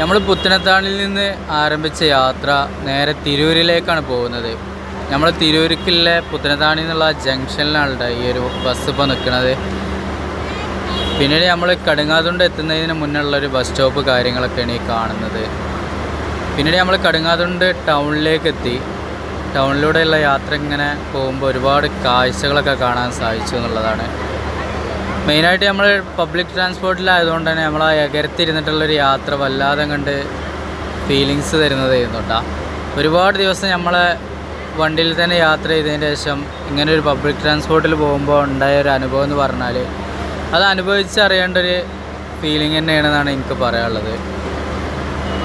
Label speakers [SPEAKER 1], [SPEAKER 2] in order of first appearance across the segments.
[SPEAKER 1] നമ്മൾ പുത്തനത്താണിൽ നിന്ന് ആരംഭിച്ച യാത്ര നേരെ തിരൂരിലേക്കാണ് പോകുന്നത്. നമ്മൾ തിരൂരിക്കുള്ള പുത്തനത്താണി എന്നുള്ള ജംഗ്ഷനിലാണ് ഈ ഒരു ബസ് ഇപ്പോൾ നിൽക്കുന്നത് പിന്നീട് നമ്മൾ കടുങ്ങാതുണ്ട് എത്തുന്നതിന് മുന്നുള്ള ഒരു ബസ് സ്റ്റോപ്പ് കാര്യങ്ങളൊക്കെയാണ് ഈ കാണുന്നത്. പിന്നീട് നമ്മൾ കടുങ്ങാതുണ്ട് ടൗണിലേക്ക് എത്തി. ടൗണിലൂടെയുള്ള യാത്ര ഇങ്ങനെ പോകുമ്പോൾ ഒരുപാട് കാഴ്ചകളൊക്കെ കാണാൻ സാധിച്ചു എന്നുള്ളതാണ്. മെയിനായിട്ട് നമ്മൾ പബ്ലിക് ട്രാൻസ്പോർട്ടിലായതുകൊണ്ട് തന്നെ നമ്മൾ ആ എകരത്തിരുന്നിട്ടുള്ളൊരു യാത്ര വല്ലാതെ കണ്ട് ഫീലിങ്സ് തരുന്നത് ചെയ്യുന്നുണ്ടാ ഒരുപാട് ദിവസം നമ്മളെ വണ്ടിയിൽ തന്നെ യാത്ര ചെയ്തതിന് ശേഷം ഇങ്ങനെ ഒരു പബ്ലിക് ട്രാൻസ്പോർട്ടിൽ പോകുമ്പോൾ ഉണ്ടായ ഒരു അനുഭവം എന്ന് പറഞ്ഞാൽ അത് അനുഭവിച്ചറിയേണ്ട ഒരു ഫീലിംഗ് തന്നെയാണെന്നാണ് എനിക്ക് പറയാനുള്ളത്.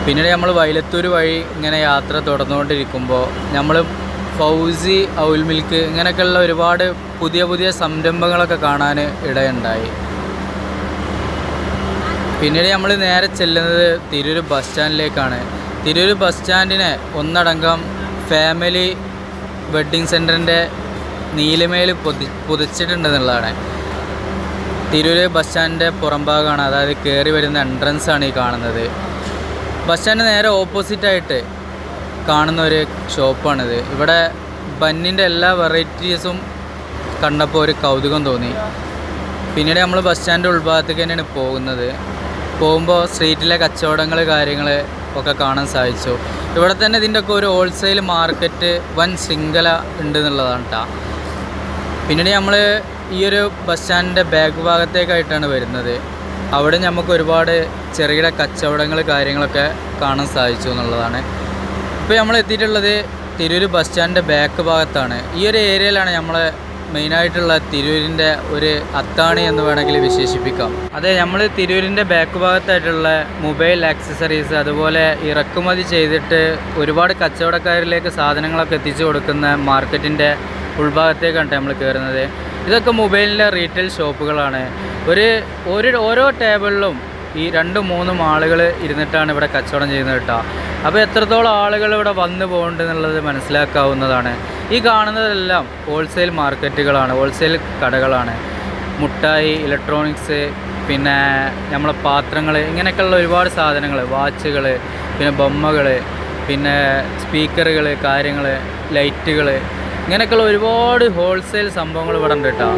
[SPEAKER 1] പിന്നീട് നമ്മൾ വൈലത്തൂർ വഴി ഇങ്ങനെ യാത്ര തുടർന്നുകൊണ്ടിരിക്കുമ്പോൾ നമ്മൾ ഫൗസി ഔൽ മിൽക്ക് ഇങ്ങനെയൊക്കെയുള്ള ഒരുപാട് പുതിയ പുതിയ സംരംഭങ്ങളൊക്കെ കാണാൻ ഇടയുണ്ടായി. പിന്നീട് നമ്മൾ നേരെ ചെല്ലുന്നത് തിരൂർ ബസ് സ്റ്റാൻഡിലേക്കാണ്. തിരൂർ ബസ് സ്റ്റാൻഡിനെ ഒന്നടങ്കം ഫാമിലി വെഡ്ഡിങ് സെന്ററിന്റെ നീലമേൽ പൊതി പുതിച്ചിട്ടുണ്ടെന്നുള്ളതാണ്. തിരൂർ ബസ് സ്റ്റാൻഡിന്റെ പുറംഭാഗമാണ്. അതായത് കയറി വരുന്ന എൻട്രൻസ് ആണ് ഈ കാണുന്നത്. ബസ് സ്റ്റാൻഡ് നേരെ ഓപ്പോസിറ്റായിട്ട് കാണുന്ന ഒരു ഷോപ്പാണിത്. ഇവിടെ ബന്നിന്റെ എല്ലാ വെറൈറ്റീസും കണ്ടപ്പോൾ ഒരു കൗതുകം തോന്നി. പിന്നീട് നമ്മൾ ബസ് സ്റ്റാൻഡ് ഉൾഭാഗത്തേക്ക് തന്നെയാണ് പോകുന്നത്. പോകുമ്പോൾ സ്ട്രീറ്റിലെ കച്ചവടങ്ങൾ കാര്യങ്ങൾ ഒക്കെ കാണാൻ സാധിച്ചു. ഇവിടെ തന്നെ ഇതിന്റെ ഒക്കെ ഒരു ഹോൾസെയിൽ മാർക്കറ്റ് വൻ ശൃംഖല ഉണ്ട് എന്നുള്ളതാണ് കേട്ടോ പിന്നീട് നമ്മൾ ഈ ഒരു ബസ് സ്റ്റാൻഡിന്റെ ബാക്ക് ഭാഗത്തേക്കായിട്ടാണ് വരുന്നത്. അവിടെ നമുക്ക് ഒരുപാട് ചെറുകിട കച്ചവടങ്ങൾ കാര്യങ്ങളൊക്കെ കാണാൻ സാധിച്ചു എന്നുള്ളതാണ്. ഇപ്പോൾ നമ്മൾ എത്തിയിട്ടുള്ളത് തിരൂർ ബസ് സ്റ്റാൻഡിന്റെ ബാക്ക് ഭാഗത്താണ്. ഈ ഒരു ഏരിയയിലാണ് നമ്മൾ മെയിനായിട്ടുള്ള തിരൂരിന്റെ ഒരു അത്താണി എന്ന് വേണമെങ്കിൽ വിശേഷിപ്പിക്കാം. അതെ നമ്മൾ തിരൂരിന്റെ ബാക്ക് ഭാഗത്തായിട്ടുള്ള മൊബൈൽ ആക്സസറീസ് അതുപോലെ ഇറക്കുമതി ചെയ്തിട്ട് ഒരുപാട് കച്ചവടക്കാരിലേക്ക് സാധനങ്ങളൊക്കെ എത്തിച്ചു കൊടുക്കുന്ന മാർക്കറ്റിന്റെ ഉൾഭാഗത്തേക്കാണ് നമ്മൾ കയറുന്നത് ഇതൊക്കെ മൊബൈലിന്റെ റീറ്റെയിൽ ഷോപ്പുകളാണ് ഒരു ഒരു ഓരോ ടേബിളിലും ഈ രണ്ട് മൂന്നും ആളുകൾ ഇരുന്നിട്ടാണ് ഇവിടെ കച്ചവടം ചെയ്യുന്നത് കേട്ടോ. അപ്പോൾ എത്രത്തോളം ആളുകൾ ഇവിടെ വന്നു പോകുന്നുണ്ട് എന്നുള്ളത് മനസ്സിലാക്കാവുന്നതാണ്. ഈ കാണുന്നതെല്ലാം ഹോൾസെയിൽ മാർക്കറ്റുകളാണ് ഹോൾസെയിൽ കടകളാണ്. മുട്ടായി ഇലക്ട്രോണിക്സ് പിന്നെ നമ്മളെ പാത്രങ്ങൾ ഇങ്ങനെയൊക്കെയുള്ള ഒരുപാട് സാധനങ്ങൾ വാച്ചുകൾ പിന്നെ ബൊമ്മകൾ പിന്നെ സ്പീക്കറുകൾ കാര്യങ്ങൾ ലൈറ്റുകൾ ഇങ്ങനെയൊക്കെയുള്ള ഒരുപാട് ഹോൾസെയിൽ സംഭവങ്ങൾ ഇവിടെ ഉണ്ട് കേട്ടോ.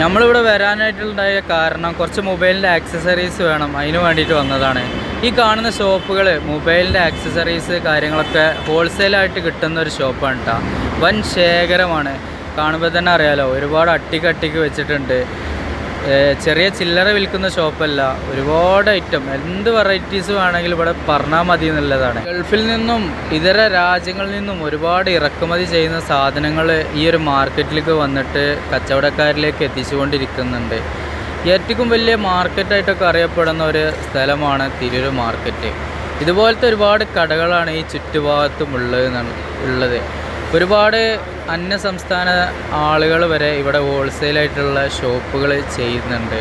[SPEAKER 1] നമ്മളിവിടെ വരാനായിട്ടുണ്ടായ കാരണം കുറച്ച് മൊബൈലിന്റെ ആക്സസറീസ് വേണം. അതിന് വേണ്ടിയിട്ട് വന്നതാണ്. ഈ കാണുന്ന ഷോപ്പുകൾ മൊബൈലിന്റെ ആക്സസറീസ് കാര്യങ്ങളൊക്കെ ഹോൾസെയിലായിട്ട് കിട്ടുന്ന ഒരു ഷോപ്പാണ് കേട്ടോ വൻ ശേഖരമാണ്. കാണുമ്പോൾ തന്നെ അറിയാലോ ഒരുപാട് അട്ടിക്കട്ടിക്ക് വെച്ചിട്ടുണ്ട്. ചെറിയ ചില്ലറ വിൽക്കുന്ന ഷോപ്പല്ല. ഒരുപാട് ഐറ്റം എന്ത് വെറൈറ്റീസ് വേണമെങ്കിലും ഇവിടെ പറഞ്ഞാൽ മതി എന്നുള്ളതാണ്. ഗൾഫിൽ നിന്നും ഇതര രാജ്യങ്ങളിൽ നിന്നും ഒരുപാട് ഇറക്കുമതി ചെയ്യുന്ന സാധനങ്ങൾ ഈ ഒരു മാർക്കറ്റിലേക്ക് വന്നിട്ട് കച്ചവടക്കാരിലേക്ക് എത്തിച്ചുകൊണ്ടിരിക്കുന്നുണ്ട്. ഏറ്റവും വലിയ മാർക്കറ്റായിട്ടൊക്കെ അറിയപ്പെടുന്ന ഒരു സ്ഥലമാണ് തിരൂർ മാർക്കറ്റ്. ഇതുപോലത്തെ ഒരുപാട് കടകളാണ് ഈ ചുറ്റുഭാഗത്തും ഉള്ളത് ഉള്ളത്. ഒരുപാട് അന്യ സംസ്ഥാന ആളുകൾ വരെ ഇവിടെ ഹോൾസെയിലായിട്ടുള്ള ഷോപ്പുകൾ ചെയ്യുന്നുണ്ട്.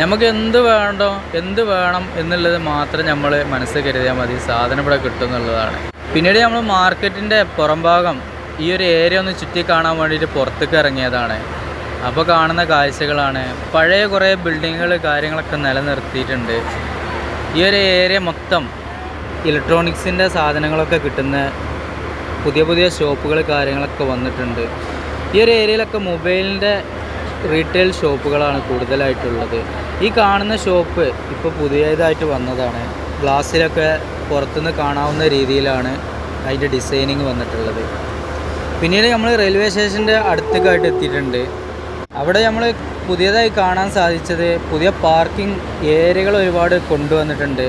[SPEAKER 1] നമുക്ക് എന്ത് വേണ്ടോ എന്ത് വേണം എന്നുള്ളത് മാത്രം നമ്മൾ മനസ്സ് കരുതിയാൽ മതി. സാധനം ഇവിടെ കിട്ടും എന്നുള്ളതാണ്. പിന്നീട് നമ്മൾ മാർക്കറ്റിന്റെ പുറംഭാഗം ഈ ഒരു ഏരിയ ഒന്ന് ചുറ്റി കാണാൻ വേണ്ടിയിട്ട് പുറത്തേക്ക് ഇറങ്ങിയതാണ്. അപ്പോൾ കാണുന്ന കാഴ്ചകളാണ്. പഴയ കുറേ ബിൽഡിങ്ങുകൾ കാര്യങ്ങളൊക്കെ നിലനിർത്തിയിട്ടുണ്ട്. ഈ ഒരു ഏരിയ മൊത്തം ഇലക്ട്രോണിക്സിന്റെ സാധനങ്ങളൊക്കെ കിട്ടുന്ന പുതിയ പുതിയ ഷോപ്പുകൾ കാര്യങ്ങളൊക്കെ വന്നിട്ടുണ്ട്. ഈ ഒരു ഏരിയയിലൊക്കെ മൊബൈലിന്റെ റീറ്റെയിൽ ഷോപ്പുകളാണ് കൂടുതലായിട്ടുള്ളത്. ഈ കാണുന്ന ഷോപ്പ് ഇപ്പോൾ പുതിയതായിട്ട് വന്നതാണ്. ഗ്ലാസ്സിലൊക്കെ പുറത്തുനിന്ന് കാണാവുന്ന രീതിയിലാണ് അതിന്റെ ഡിസൈനിങ് വന്നിട്ടുള്ളത്. പിന്നീട് നമ്മൾ റെയിൽവേ സ്റ്റേഷന്റെ അടുത്തേക്കായിട്ട് എത്തിയിട്ടുണ്ട്. അവിടെ നമ്മൾ പുതിയതായി കാണാൻ സാധിച്ചത് പുതിയ പാർക്കിംഗ് ഏരിയകൾ ഒരുപാട് കൊണ്ടുവന്നിട്ടുണ്ട്.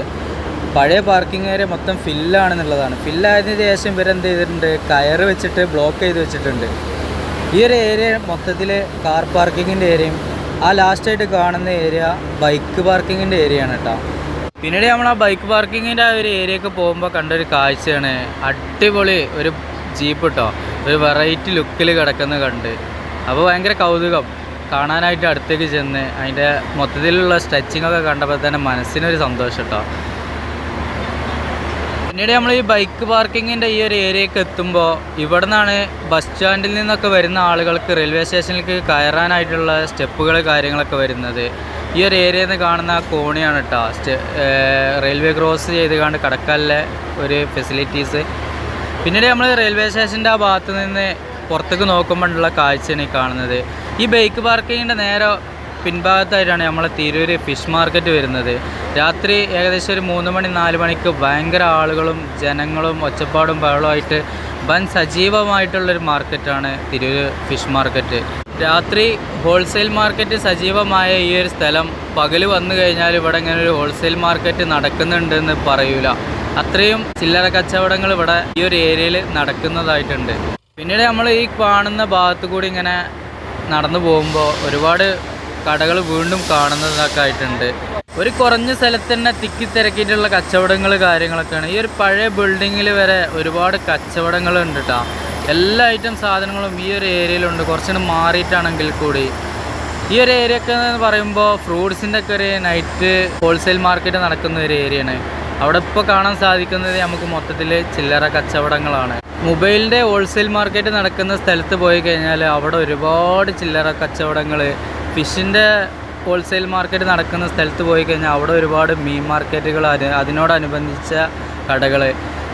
[SPEAKER 1] പഴയ പാർക്കിംഗ് ഏരിയ മൊത്തം ഫില്ലാണെന്നുള്ളതാണ് ഫില്ലായതിനു ശേഷം ഇവരെന്ത് ചെയ്തിട്ടുണ്ട്? കയറ് വെച്ചിട്ട് ബ്ലോക്ക് ചെയ്ത് വെച്ചിട്ടുണ്ട്. ഈ ഒരു ഏരിയ മൊത്തത്തിൽ കാർ പാർക്കിങ്ങിന്റെ ഏരിയയും ആ ലാസ്റ്റായിട്ട് കാണുന്ന ഏരിയ ബൈക്ക് പാർക്കിങ്ങിന്റെ ഏരിയയാണ് കേട്ടോ പിന്നീട് നമ്മൾ ആ ബൈക്ക് പാർക്കിങ്ങിന്റെ ആ ഒരു ഏരിയയൊക്കെ പോകുമ്പോൾ കണ്ടൊരു കാഴ്ചയാണ്. അടിപൊളി ഒരു ജീപ്പ് കേട്ടോ ഒരു വെറൈറ്റി ലുക്കിൽ കിടക്കുന്ന കണ്ട്. അപ്പോൾ ഭയങ്കര കൗതുകം. കാണാനായിട്ട് അടുത്തേക്ക് ചെന്ന് അതിന്റെ മൊത്തത്തിലുള്ള സ്ട്രെച്ചിങ്ങൊക്കെ കണ്ടപ്പോൾ തന്നെ മനസ്സിനൊരു സന്തോഷം കേട്ടോ പിന്നീട് നമ്മൾ ഈ ബൈക്ക് പാർക്കിങ്ങിന്റെ ഈ ഒരു ഏരിയയ്ക്ക് എത്തുമ്പോൾ ഇവിടെ നിന്നാണ് ബസ് സ്റ്റാൻഡിൽ നിന്നൊക്കെ വരുന്ന ആളുകൾക്ക് റെയിൽവേ സ്റ്റേഷനിലേക്ക് കയറാനായിട്ടുള്ള സ്റ്റെപ്പുകൾ കാര്യങ്ങളൊക്കെ വരുന്നത്. ഈ ഒരു ഏരിയയിൽ നിന്ന് കാണുന്ന കോണിയാണ് കേട്ടോ റെയിൽവേ ക്രോസ് ചെയ്ത് കണ്ട് കടക്കാലിലെ ഒരു ഫെസിലിറ്റീസ് പിന്നീട് നമ്മൾ റെയിൽവേ സ്റ്റേഷന്റെ ആ ഭാഗത്ത് നിന്ന് പുറത്തേക്ക് നോക്കുമ്പോഴുള്ള കാഴ്ചയാണ് ഈ കാണുന്നത്. ഈ ബൈക്ക് പാർക്കിങ്ങിന്റെ നേരെ പിൻഭാഗത്തായിട്ടാണ് നമ്മളെ തിരൂർ ഫിഷ് മാർക്കറ്റ് വരുന്നത്. രാത്രി ഏകദേശം ഒരു മൂന്ന് മണി നാല് മണിക്ക് ഭയങ്കര ആളുകളും ജനങ്ങളും ഒച്ചപ്പാടും ബഹളമായിട്ട് വൻ സജീവമായിട്ടുള്ളൊരു മാർക്കറ്റാണ് തിരൂർ ഫിഷ് മാർക്കറ്റ്. രാത്രി ഹോൾസെയിൽ മാർക്കറ്റ് സജീവമായ ഈ ഒരു സ്ഥലം പകൽ വന്നു കഴിഞ്ഞാൽ ഇവിടെ ഇങ്ങനെ ഒരു ഹോൾസെയിൽ മാർക്കറ്റ് നടക്കുന്നുണ്ടെന്ന് പറയൂല. അത്രയും ചില്ലറ കച്ചവടങ്ങൾ ഇവിടെ ഈ ഒരു ഏരിയയിൽ നടക്കുന്നതായിട്ടുണ്ട്. പിന്നീട് നമ്മൾ ഈ കാണുന്ന ഭാഗത്ത് കൂടി ഇങ്ങനെ നടന്നു പോകുമ്പോൾ ഒരുപാട് കടകൾ വീണ്ടും കാണുന്നതൊക്കെ ആയിട്ടുണ്ട്. ഒരു കുറഞ്ഞ സ്ഥലത്ത് തന്നെ തിക്കി തിരക്കിയിട്ടുള്ള കച്ചവടങ്ങൾ കാര്യങ്ങളൊക്കെയാണ്. ഈ ഒരു പഴയ ബിൽഡിങ്ങിൽ വരെ ഒരുപാട് കച്ചവടങ്ങൾ ഉണ്ട് കേട്ടോ എല്ലാ ഐറ്റം സാധനങ്ങളും ഈ ഒരു ഏരിയയിലുണ്ട് കുറച്ചുകൂടി മാറിയിട്ടാണെങ്കിൽ കൂടി. ഈ ഒരു ഏരിയ ഒക്കെ എന്ന് പറയുമ്പോൾ ഫ്രൂട്ട്സിന്റെ ഒക്കെ ഒരു നൈറ്റ് ഹോൾസെയിൽ മാർക്കറ്റ് നടക്കുന്ന ഒരു ഏരിയയാണ് അവിടെ ഇപ്പോൾ കാണാൻ സാധിക്കുന്നത് നമുക്ക് മൊത്തത്തിൽ ചില്ലറ കച്ചവടങ്ങളാണ്. മൊബൈലിന്റെ ഹോൾസെയിൽ മാർക്കറ്റ് നടക്കുന്ന സ്ഥലത്ത് പോയി കഴിഞ്ഞാൽ അവിടെ ഒരുപാട് ചില്ലറ കച്ചവടങ്ങൾ ഫിഷിന്റെ ഹോൾസെയിൽ മാർക്കറ്റ് നടക്കുന്ന സ്ഥലത്ത് പോയി കഴിഞ്ഞാൽ അവിടെ ഒരുപാട് മീൻ മാർക്കറ്റുകൾ അത് അതിനോടനുബന്ധിച്ച കടകൾ.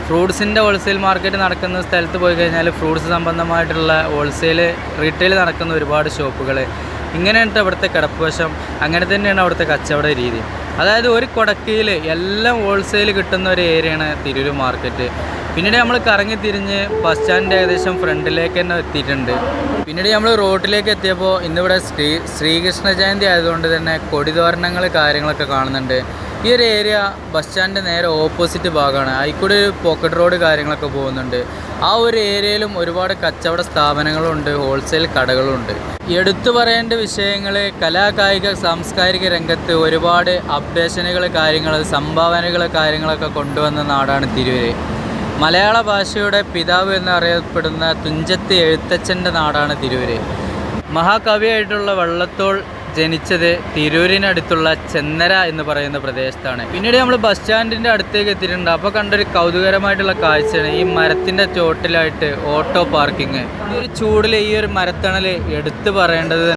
[SPEAKER 1] ഫ്രൂട്ട്സിന്റെ ഹോൾസെയിൽ മാർക്കറ്റ് നടക്കുന്ന സ്ഥലത്ത് പോയി കഴിഞ്ഞാൽ ഫ്രൂട്ട്സ് സംബന്ധമായിട്ടുള്ള ഹോൾസെയിൽ റീറ്റെയിൽ നടക്കുന്ന ഒരുപാട് ഷോപ്പുകൾ. ഇങ്ങനെയാണ് അവിടുത്തെ കിടപ്പുവശം. അങ്ങനെ തന്നെയാണ് അവിടുത്തെ കച്ചവട രീതി. അതായത് ഒരു കൊടക്കയിൽ എല്ലാം ഹോൾസെയിൽ കിട്ടുന്ന ഒരു ഏരിയയാണ് തിരൂർ മാർക്കറ്റ്. പിന്നീട് നമ്മൾ കറങ്ങി തിരിഞ്ഞ് ബസ് സ്റ്റാൻഡിന്റെ ഏകദേശം ഫ്രണ്ടിലേക്ക് തന്നെ എത്തിയിട്ടുണ്ട്. പിന്നീട് നമ്മൾ റോട്ടിലേക്ക് എത്തിയപ്പോൾ ഇന്നിവിടെ ശ്രീ ശ്രീകൃഷ്ണ ജയന്തി ആയതുകൊണ്ട് തന്നെ കൊടിതോരണങ്ങൾ കാര്യങ്ങളൊക്കെ കാണുന്നുണ്ട്. ഈ ഒരു ഏരിയ ബസ് സ്റ്റാൻഡിന്റെ നേരെ ഓപ്പോസിറ്റ് ഭാഗമാണ് അതിൽക്കൂടി ഒരു പോക്കറ്റ് റോഡ് കാര്യങ്ങളൊക്കെ പോകുന്നുണ്ട്. ആ ഒരു ഏരിയയിലും ഒരുപാട് കച്ചവട സ്ഥാപനങ്ങളുണ്ട് ഹോൾസെയിൽ കടകളുണ്ട്. എടുത്തു പറയേണ്ട വിഷയങ്ങൾ കലാകായിക സാംസ്കാരിക രംഗത്ത് ഒരുപാട് അപ്ഡേഷനുകൾ കാര്യങ്ങൾ സംഭാവനകൾ കാര്യങ്ങളൊക്കെ കൊണ്ടുവന്ന നാടാണ് തിരുവരെ മലയാള ഭാഷയുടെ പിതാവ് എന്നറിയപ്പെടുന്ന തുഞ്ചത്ത് എഴുത്തച്ഛന്റെ നാടാണ് തിരൂര്. മഹാകവിയായിട്ടുള്ള വള്ളത്തോൾ ജനിച്ചത് തിരൂരിനടുത്തുള്ള ചെന്നര എന്ന് പറയുന്ന പ്രദേശത്താണ്. പിന്നീട് നമ്മൾ ബസ് സ്റ്റാൻഡിന്റെ അടുത്തേക്ക് എത്തിയിട്ടുണ്ട്. അപ്പോൾ കണ്ടൊരു കൗതുകരമായിട്ടുള്ള കാഴ്ചയാണ് ഈ മരത്തിന്റെ ചോട്ടിലായിട്ട് ഓട്ടോ പാർക്കിങ്. ഈ ഒരു ചൂടിൽ ഈ ഒരു മരത്തണൽ എടുത്തു പറയേണ്ടത്